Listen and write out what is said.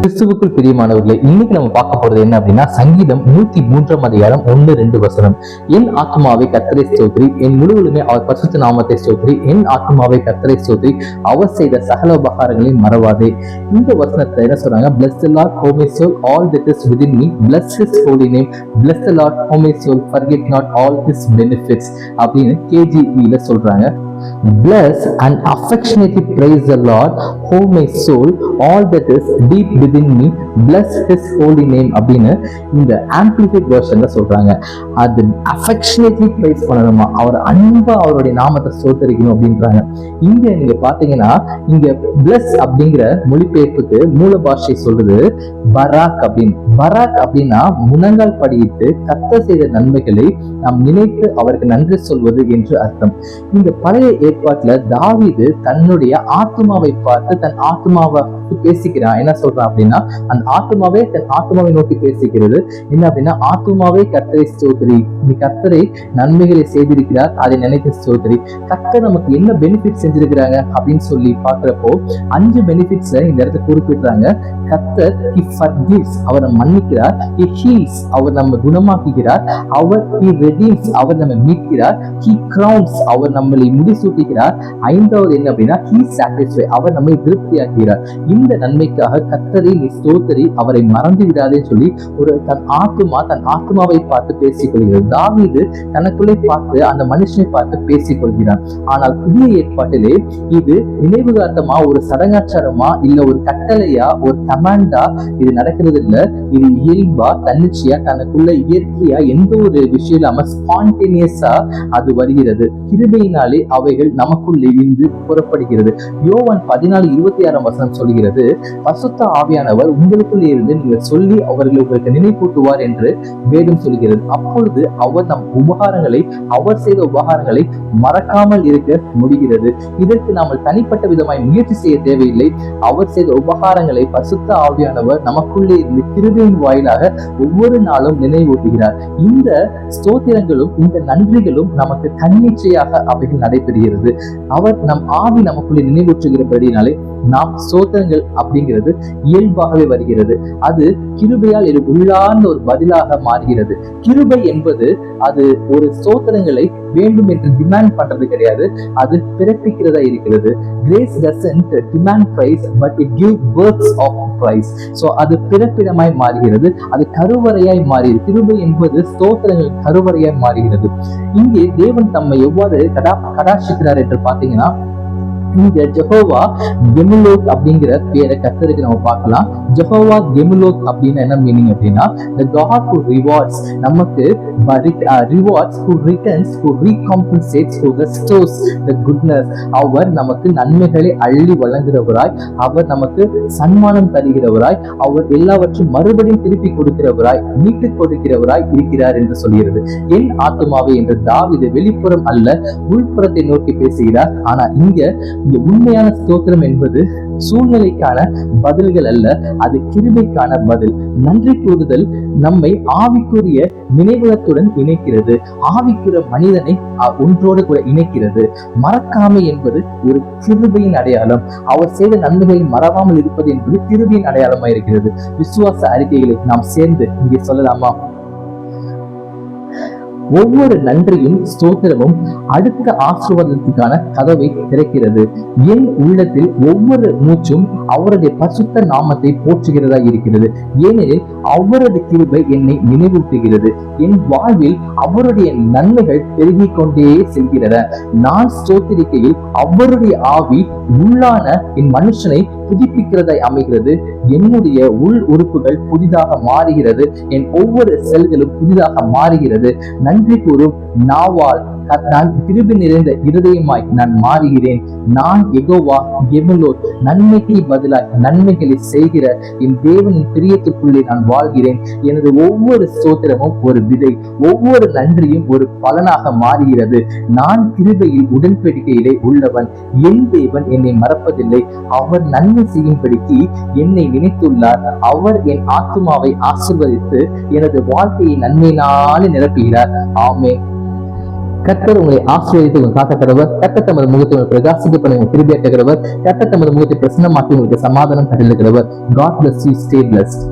கிறிஸ்துவுக்குள் பிரியமானவர்களே இன்னைக்கு நம்ம பார்க்க போறது என்ன அப்படின்னா சங்கீதம் நூத்தி மூன்றாம் அதிகாரம் ஒன்னு ரெண்டு வசனம். என் ஆத்மாவை கத்தரை ஸ்தோத்ரி என் முழுவதுமே அவர் பரிசுத்த நாமத்தை ஸ்தோத்ரி என் ஆத்மாவை கத்தரை ஸ்தோத்ரி அவர் செய்த சகல உபகாரங்களையும் மறவாதே. இந்த வசனத்தை என்ன சொல்றாங்க? Bless lord lord oh my soul all that is within me. Bless his holy name. Bless the lord oh my soul forget அப்படின்னு கேஜிவில சொல்றாங்க. Bless and affectionately praise the Lord, O my soul, all that is deep within me, bless his holy name அப்படின்னு இந்த amplified வெர்ஷன்ல சொல்றாங்க. அது affectionately praise பண்ணணுமா? அவர் அன்பா அவருடைய நாமத்தை சோத்தரிக்கணும் அப்படின்றாங்க. இங்க நீங்க பாத்தீங்கன்னா இங்க பிளஸ் அப்படிங்கிற மொழிபெயர்ப்புக்கு மூல பாஷை சொல்றது பராக் அப்படின்னு. பராக் அப்படின்னா முனங்கால் படியிட்டு கத்த செய்த நன்மைகளை நாம் நினைத்து அவருக்கு நன்றி சொல்வது என்று அர்த்தம். இந்த பழைய ஏற்பாட்டுல தாவிது தன்னுடைய ஆத்மாவை பார்த்து தன் ஆத்மாவை பேசிக்கிறான் என்ன சொல்றான் அப்படின்னா அந்த ஆத்மாவே தன் ஆத்மாவை நோக்கி பேசிக்கிறது என்ன அப்படின்னா ஆத்மாவே கத்தரை ஸ்தோத்திரி. நீ கத்தரை நன்மைகளை செய்திருக்கிறார் அதை நினைத்து ஸ்தோத்திரி. கத்தர் நமக்கு என்ன பெனிஃபிட் செஞ்சிருக்கிறாங்க? அப்படின்னு சொல்லி பாக்குறப்போ அஞ்சு பெனிஃபிட்ஸ் இந்த இடத்துல குறிப்பிடுறாங்க. கத்தர் ஹி ஃபர்கிவ்ஸ் அவர் நம்ம மன்னிக்கிறார். ஹி ஹீல்ஸ் அவர் நம்ம குணமாக்குகிறார். அவர் ஹி ரெடீம்ஸ் அவர் நம்ம மீட்கிறார். ஹி கிரவுன்ஸ் அவர் நம்மளை முடிசூட்டுகிறார். ஐந்தாவது என்ன அப்படின்னா ஹி சாட்டிஸ்ஃபை அவர் நம்மை திருப்தியாக்குகிறார். இந்த நன்மைக்காக கத்தரி நீ ஸ்தோத்தரி அவரை மறந்து விடாதே சொல்லி ஒரு தன் ஆத்துமா தன் ஆத்மாவை பார்த்து பேசிக் கொள்கிறது தாவீது தனக்குள்ளே பார்த்து அந்த மனுஷனை பார்த்து பேசிக் கொள்கிறான் ஆனால் புதிய ஏற்பாட்டிலே இது நினைவுகார்த்தமா ஒரு சடங்காச்சாரமா இல்ல ஒரு கட்டளையா ஒரு கமாண்டா இது நடக்கிறது இல்ல இது இயல்பா தன்னிச்சையா தனக்குள்ள இயற்கையா எந்த ஒரு விஷயம் இல்லாம ஸ்பான்டேனியஸா அது வருகிறது. கிருபையினாலே அவைகள் நமக்குள்ளே இருந்து புறப்படுகிறது. யோவான் பதினாலு இருபத்தி ஆறாம் வசனம் சொல்கிறது பசுத்த ஆவியானவர் உங்களுக்குள் இருந்து நீங்கள் சொல்லி அவர்களை உங்களுக்கு நினைப்பூட்டுவார் என்று வேதம் சொல்கிறது. அப்பொழுது அவர் நம் உபகாரங்களை அவர் செய்த உபகாரங்களை மறக்காமல் இருக்க முடிகிறது. இதற்கு நாம் தனிப்பட்ட விதமாய் முயற்சி செய்ய தேவையில்லை. அவர் செய்த உபகாரங்களை பசுத்த ஆவியானவர் நமக்குள்ளே இருந்து கிருபையின் வாயிலாக ஒவ்வொரு நாளும் நினைவூட்டுகிறார். இந்த ஸ்தோத்திரங்களும் இந்த நன்றிகளும் நமக்கு தன்னிச்சையாக அவைகள் நடைபெறுகிறது. அவர் நம் ஆவி நமக்குள்ளே நினைவூற்றுகிறபடினாலே நாம் ஸ்தோத்திரங்கள் அப்படிங்கிறது இயல்பாகவே வருகிறது. அது கிருபையால் இது உள்ளார்ந்த ஒரு பதிலாக மாறுகிறது. கிருபை என்பது அது ஒரு ஸ்தோத்திரங்களை வேண்டும் என்று டிமாண்ட் பண்றது கிடையாது. அது பிறப்பிக்கிறதா இருக்கிறது. Grace doesn't demand price but it give births of price so அது பிறப்பிடமாய் மாறுகிறது. அது கருவறையாய் மாறியது. கிருபை என்பது ஸ்தோத்திரங்கள் கருவறையாய் மாறுகிறது. இங்கே தேவன் தம்மை எவ்வாறு கடா கடாட்சிக்கிறார் என்று பார்த்தீங்கன்னா இங்க ஜெகோவா கெமுலோக் அப்படிங்கிற பேரை கத்தருக்கு நம்ம பார்க்கலாம். ஜெகோவா கெமுலோக் அப்படின்னு என்ன மீனிங் அப்படின்னா த காட் who ரிவார்ட்ஸ் நமக்கு rewards uh, who returns who recompensates who restores the goodness அவர் நமக்கு நன்மைகளை அள்ளி வழங்குகிறவராய் அவர் நமக்கு சன்மானம் தருகிறவராய் அவர் எல்லாவற்றையும் மறுபடியும் திருப்பி கொடுக்கிறவராய் மீட்டு கொடுக்கிறவராய் இருக்கிறார் என்று சொல்கிறது. என் ஆத்மாவை என்று தாவிது வெளிப்புறம் அல்ல உள்புறத்தை நோக்கி பேசுகிறார். ஆனா இங்க இந்த உண்மையான ஸ்தோத்திரம் என்பது சூழ்நிலைக்கான பதில்கள் அல்ல அது கிருபைக்கான பதில். நன்றி கூறுதல் நம்மை ஆவிக்குரிய நினைவுலத்துடன் இணைக்கிறது. ஆவிக்குரிய மனிதனை ஒன்றோடு கூட இணைக்கிறது. மறக்காமை என்பது ஒரு கிருபையின் அடையாளம். அவர் செய்த நன்மைகளை மறவாமல் இருப்பது என்பது கிருபையின் அடையாளமாக இருக்கிறது. விசுவாச அறிக்கைகளை நாம் சேர்ந்து இங்கே சொல்லலாமா? ஒவ்வொரு நன்றியும் ஸ்தோத்திரமும் அடுத்த ஆசிர்வாதத்துக்கான கதவை திறக்கிறது. என் உள்ளத்தில் ஒவ்வொரு மூச்சும் அவருடைய பசுத்த நாமத்தை போற்றுகிறதா இருக்கிறது. ஏனெனில் அவரது கிருபை என்னை நினைவூட்டுகிறது. என் வாழ்வில் அவருடைய நன்மைகள் பெருகிக் கொண்டே செல்கிறன. நான் ஸ்தோத்திரிக்கையில் அவருடைய ஆவி உள்ளான என் மனுஷனை புதுப்பிக்கிறதாய் அமைகிறது. என்னுடைய உள் உறுப்புகள் புதிதாக மாறுகிறது. என் ஒவ்வொரு செல்களும் புதிதாக மாறுகிறது. நன்றி स्वतंत्र पूर्व नाववाल கத்தால் கிருபை நிறைந்த இருதயமாய் நான் மாறுகிறேன். நான் எகோவா எவ்வளோ நன்மைக்கு பதிலாய் நன்மைகளை செய்கிற என் தேவனின் பிரியத்துக்குள்ளே நான் வாழ்கிறேன். எனது ஒவ்வொரு சோத்திரமும் ஒரு விதை ஒவ்வொரு நன்றியும் ஒரு பலனாக மாறுகிறது. நான் கிருபையில் உடன்படிக்கையிலே உள்ளவன் என் தேவன் என்னை மறப்பதில்லை. அவர் நன்மை செய்யும்படிக்கு என்னை நினைத்துள்ளார். அவர் என் ஆத்மாவை ஆசிர்வதித்து எனது வாழ்க்கையை நன்மையினாலே நிரப்புகிறார். ஆமே கத்தர் உங்களை ஆசீர்வதித்து உங்கள் காக்க தருவர் கத்த தமது முகத்தை உங்களை பிரகாசிக்க பண்ணி உங்கள் கிருபியாக்க கடவர் தமது முகத்தை பிரசன்னமாக்கி உங்களுக்கு சமாதானம் கட்டில் God bless you stay blessed